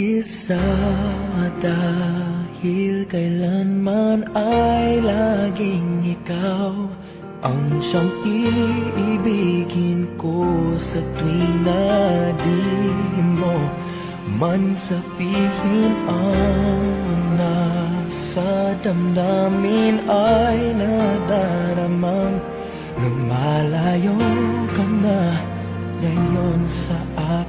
Isa dahil kailanman ay laging ikaw Ang siyang iibigin ko sa tuwing na di mo Man sabihin ang nasa damdamin ay nadaramang Lumalayo ka na ngayon sa akin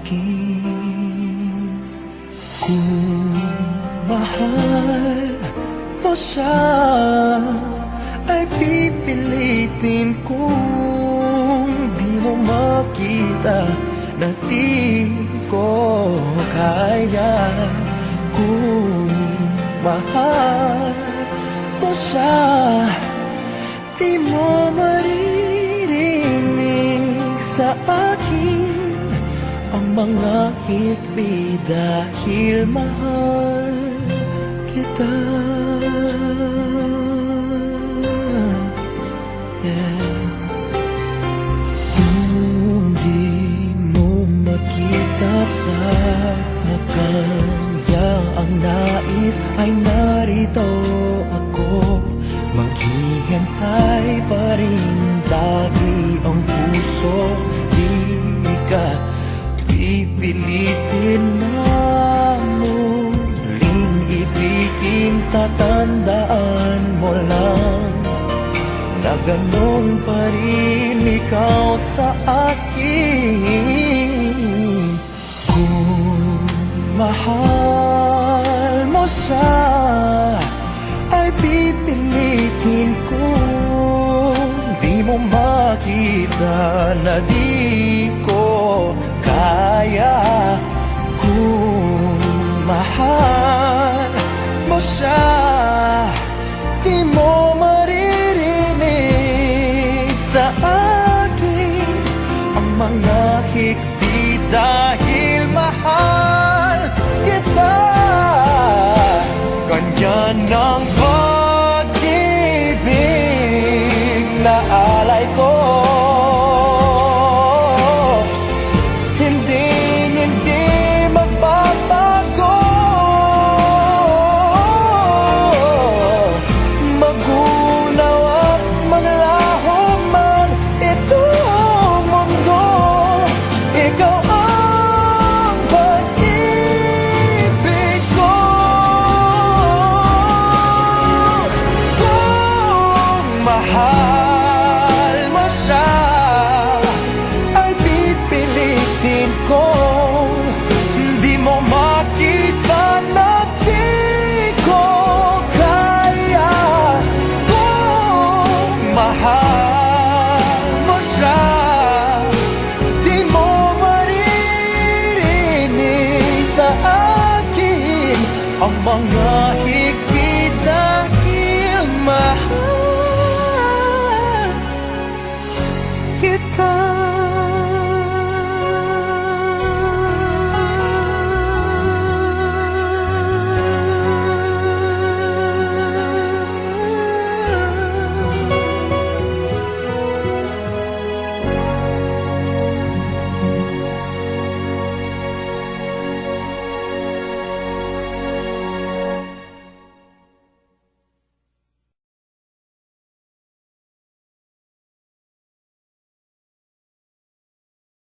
mahal mo siya Ay pipilitin kung di mo makita Na di ko kaya. Kung mahal mo siya Di mo maririnig sa akin Ang mga hikbi dahil mahal kita. Yeah. Kung di mo makita sa kanya ang nais ay narito ako. Maghihintay pa rin. Lagi ang puso. Di ka pipilitin Tatandaan mo lang na ganun pa rin ikaw sa akin. Kung mahal mo siya Ay pipilitin kung di mo makita na di ko kaya. Kung mahal mga hikbi dahil mahal kita. Ganyan ang pag-ibig na mahal mo siya Ay pipilitin kong Hindi mo makita na di ko kaya. Kung mahal mo siya Di mo maririnig sa akin Ang mga higpit Get kita